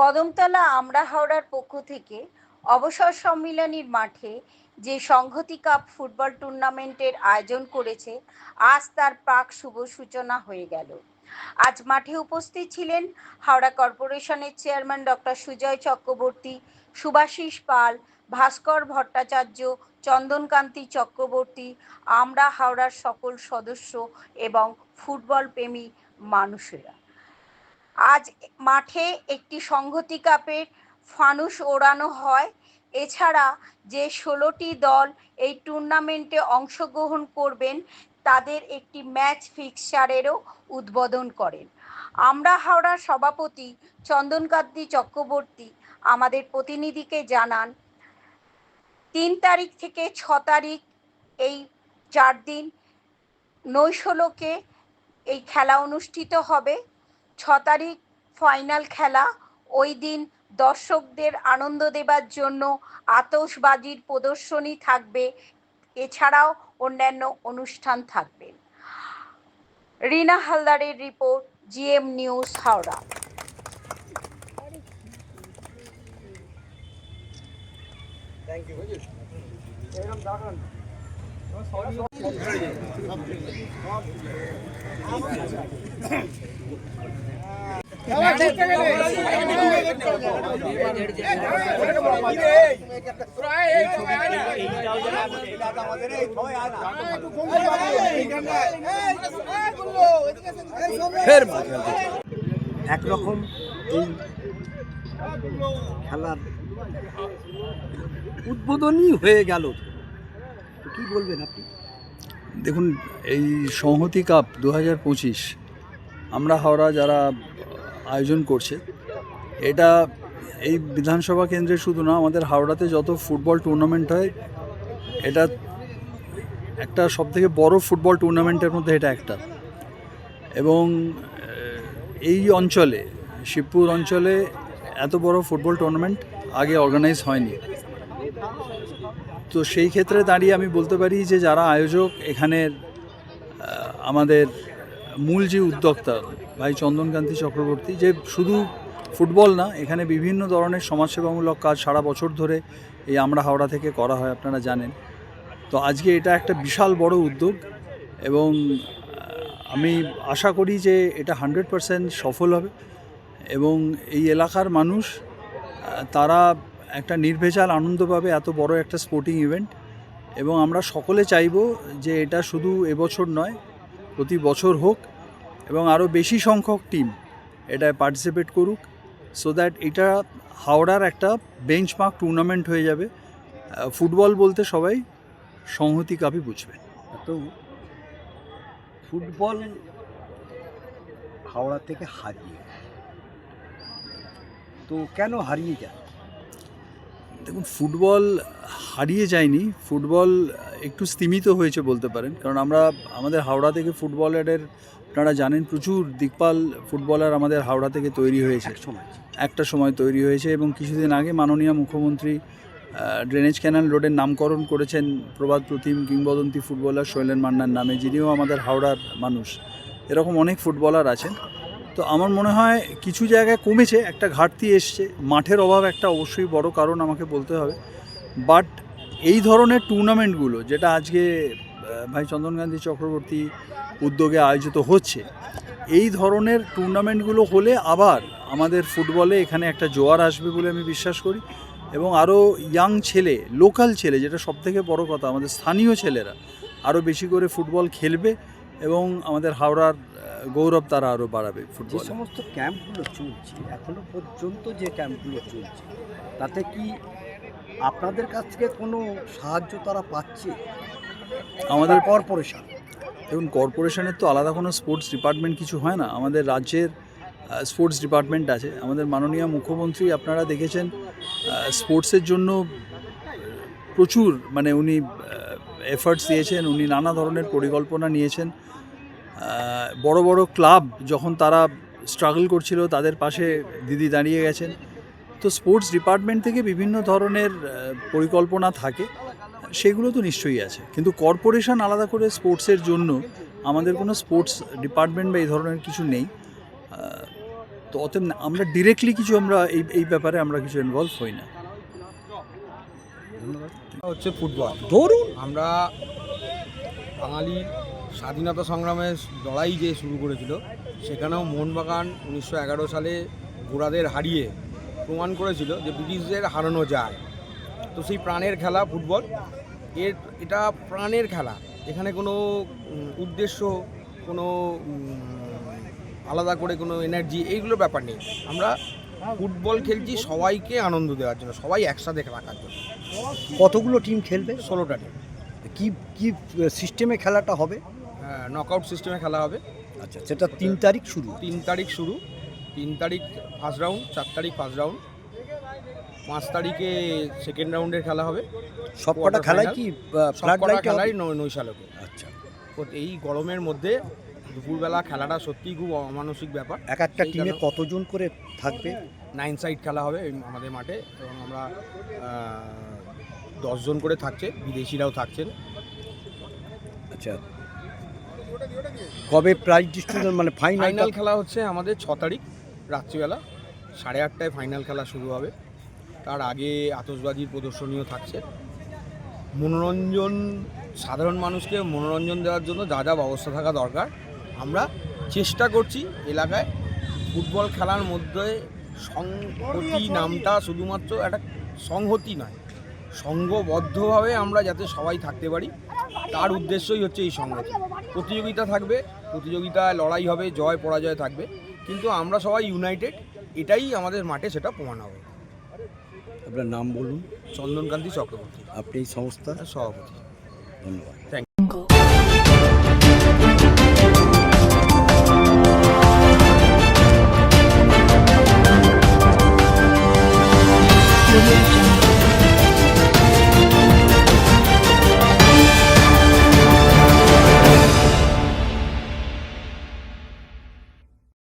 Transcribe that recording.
কদমতলা আমরা হাওড়ার পক্ষ থেকে অবসর সম্মিলনীর মাঠে যে সংহতি কাপ ফুটবল টুর্নামেন্টের আয়োজন করেছে, আজ তার প্রাক শুভ সূচনা হয়ে গেল। আজ মাঠে উপস্থিত ছিলেন হাওড়া কর্পোরেশনের চেয়ারম্যান ডক্টর সুজয় চক্রবর্তী, সুভাষিস পাল, ভাস্কর ভট্টাচার্য, চন্দনকান্তি চক্রবর্তী, আমরা হাওড়ার সকল সদস্য এবং ফুটবল প্রেমী মানুষেরা। আজ মাঠে একটি সংহতি কাপের ফানুস ওড়ানো হয়। এছাড়া যে ষোলোটি দল এই টুর্নামেন্টে অংশগ্রহণ করবেন, তাদের একটি ম্যাচ ফিক্সচারেরও উদ্বোধন করেন। আমরা হাওড়ার সভাপতি চন্দনকান্তি চক্রবর্তী আমাদের প্রতিনিধিকে জানান, তিন তারিখ থেকে ছ তারিখ এই চার দিন নৈশলোকে এই খেলা অনুষ্ঠিত হবে। ছ তারিখ ফাইনাল খেলা। ওই দিন দর্শকদের আনন্দ দেবার জন্য আতশবাজির প্রদর্শনী থাকবে। এছাড়াও অন্যান্য অনুষ্ঠান থাকবে। রিনা হালদারের রিপোর্ট জিএম নিউজ হাওড়া। ফের মাঝে একরকম এই খেলার উদ্বোধনই হয়ে গেল। কি বলবেন আপনি? দেখুন, এই সংহতি কাপ দু হাজার পঁচিশ, আমরা হাওড়া যারা আয়োজন করছে, এটা এই বিধানসভা কেন্দ্রে শুধু না, আমাদের হাওড়াতে যত ফুটবল টুর্নামেন্ট হয়, এটা একটা সবথেকে বড় ফুটবল টুর্নামেন্টের মধ্যে এটা একটা। এবং এই অঞ্চলে, শিবপুর অঞ্চলে এত বড় ফুটবল টুর্নামেন্ট আগে অর্গানাইজ হয়নি। তো সেই ক্ষেত্রে দাঁড়িয়ে আমি বলতে পারি যে যারা আয়োজক এখানের আমাদের মূল যে উদ্যোক্তা ভাই চন্দনকান্তি চক্রবর্তী, যে শুধু ফুটবল না, এখানে বিভিন্ন ধরনের সমাজসেবামূলক কাজ সারা বছর ধরে এই আমরা হাওড়া থেকে করা হয়, আপনারা জানেন। তো আজকে এটা একটা বিশাল বড় উদ্যোগ এবং আমি আশা করি যে এটা হান্ড্রেড পারসেন্ট সফল হবে এবং এই এলাকার মানুষ তারা একটা নির্ভেজাল আনন্দ পাবে এত বড় একটা স্পোর্টিং ইভেন্ট এবং আমরা সকলে চাইব যে এটা শুধু এবছর নয়, প্রতি বছর হোক এবং আরও বেশি সংখ্যক টিম এটায় পার্টিসিপেট করুক সো দ্যাট এটা হাওড়ার একটা বেঞ্চমার্ক টুর্নামেন্ট হয়ে যাবে। ফুটবল বলতে সবাই সংহতি কাপই বুঝবে। তো ফুটবল হাওড়া থেকে হারিয়ে, তো কেন হারিয়ে যায়? দেখুন ফুটবল হারিয়ে যায়নি। ফুটবল একটু স্তীমিত হয়েছে বলতে পারেন। কারণ আমরা আমাদের হাওড়া থেকে ফুটবলারের আপনারা জানেন প্রচুর দিকপাল ফুটবলার আমাদের হাওড়া থেকে তৈরি হয়েছে। একটা সময় তৈরি হয়েছে এবং কিছুদিন আগে মাননীয় মুখ্যমন্ত্রী ড্রেনেজ ক্যানাল রোডের নামকরণ করেছেন প্রবাদ প্রতিম কিংবদন্তি ফুটবলার শৈলেন মান্নার নামে যিনিও আমাদের হাওড়ার মানুষ। এরকম অনেক ফুটবলার আছেন। তো আমার মনে হয় কিছু জায়গায় কমেছে, একটা ঘাটতি এসছে। মাঠের অভাব একটা অবশ্যই বড় কারণ আমাকে বলতে হবে। বাট এই ধরনের টুর্নামেন্টগুলো যেটা আজকে ভাই চন্দন গান্ধী চক্রবর্তী উদ্যোগে আয়োজিত হচ্ছে, এই ধরনের টুর্নামেন্টগুলো হলে আবার আমাদের ফুটবলে এখানে একটা জোয়ার আসবে বলে আমি বিশ্বাস করি। এবং আরও ইয়াং ছেলে লোকাল ছেলে, যেটা সবথেকে বড় কথা, আমাদের স্থানীয় ছেলেরা আরও বেশি করে ফুটবল খেলবে। এবং আমাদের হাওড়ার গৌরব তারা আরও বাড়াবে যে ফুটবল। সমস্ত ক্যাম্পগুলো চলছে এখনও পর্যন্ত যে ক্যাম্পগুলো চলছে তাতে কি আপনাদের কাছ থেকে কোনো সাহায্য তারা পাচ্ছে? আমাদের কর্পোরেশন? দেখুন কর্পোরেশনের তো আলাদা কোনো স্পোর্টস ডিপার্টমেন্ট কিছু হয় না। আমাদের রাজ্যের স্পোর্টস ডিপার্টমেন্ট আছে। আমাদের মাননীয় মুখ্যমন্ত্রী আপনারা দেখেছেন স্পোর্টসের জন্য প্রচুর মানে উনি এফার্টস দিয়েছেন, উনি নানা ধরনের পরিকল্পনা নিয়েছেন। বড় বড় ক্লাব যখন তারা স্ট্রাগল করছিল, তাদের পাশে দিদি দাঁড়িয়ে গেছেন। তো স্পোর্টস ডিপার্টমেন্ট থেকে বিভিন্ন ধরনের পরিকল্পনা থাকে, সেগুলো তো নিশ্চয়ই আছে। কিন্তু কর্পোরেশন আলাদা করে স্পোর্টসের জন্য আমাদের কোনো স্পোর্টস ডিপার্টমেন্ট বা এই ধরনের কিছু নেই। তো অতএব আমরা ডিরেক্টলি কিছু আমরা এই এই ব্যাপারে আমরা কিছু ইনভলভ হই না। হচ্ছে ফুটবল। ধরুন। আমরা বাঙালি স্বাধীনতা সংগ্রামের লড়াই যে শুরু করেছিল সেখানেও মোহনবাগান উনিশশো এগারো সালে ঘোড়াদের হারিয়ে প্রমাণ করেছিল যে ব্রিটিশদের হারানো যায়। তো সেই প্রাণের খেলা ফুটবল। এর এটা প্রাণের খেলা। এখানে কোনো উদ্দেশ্য কোনো আলাদা করে কোনো এনার্জি এইগুলো ব্যাপার নেই। আমরা ফুটবল খেলছি সবাইকে আনন্দ দেওয়ার জন্য সবাই একসাথে রাখার জন্য। কতগুলো টিম খেলবে? ষোলোটা টিম কি কি সিস্টেমে খেলাটা হবে? নকআউট সিস্টেমে খেলা হবে। আচ্ছা সেটা তিন তারিখ শুরু। তিন তারিখ শুরু। তিন তারিখ ফার্স্ট রাউন্ড চার তারিখ ফার্স্ট রাউন্ড পাঁচ তারিখে সেকেন্ড রাউন্ডের খেলা হবে। সব কটা Quarter খেলাই কি সবকটা খেলাই নৈ- নৈশালকে আচ্ছা। এই গরমের মধ্যে দুপুরবেলা খেলাটা সত্যিই খুব অমানসিক ব্যাপার। এক একটা টিমে কতজন করে থাকবে? নাইন সাইড খেলা হবে আমাদের মাঠে এবং আমরা দশজন করে থাকছে বিদেশিরাও থাকছেন। আচ্ছা। কবে প্রাইজ ডিস্ট্রিবিউশন মানে ফাইনাল খেলা হচ্ছে আমাদের ছ তারিখ রাত্রিবেলা। সাড়ে আটটায় ফাইনাল খেলা শুরু হবে। তার আগে আতশবাজির প্রদর্শনীও থাকছে। মনোরঞ্জন সাধারণ মানুষকে মনোরঞ্জন দেওয়ার জন্য যা যা ব্যবস্থা থাকা দরকার। চেষ্টা করছি এলাকায় ফুটবল খেলার মধ্যে সংহতি নামটা শুধুমাত্র একটা সংহতি নয় সংঘবদ্ধভাবে আমরা যাতে সবাই থাকতে পারি। তার উদ্দেশ্যই হচ্ছে এই সংহতি। প্রতিযোগিতা থাকবে প্রতিযোগিতায় লড়াই হবে জয় পরাজয় থাকবে। কিন্তু আমরা সবাই ইউনাইটেড এটাই আমাদের মাঠে সেটা প্রমাণ হবে। আপনার নাম বলুন। চন্দনকান্তি চক্রবর্তী। আপনি এই সংস্থা সভাপতি। ধন্যবাদ।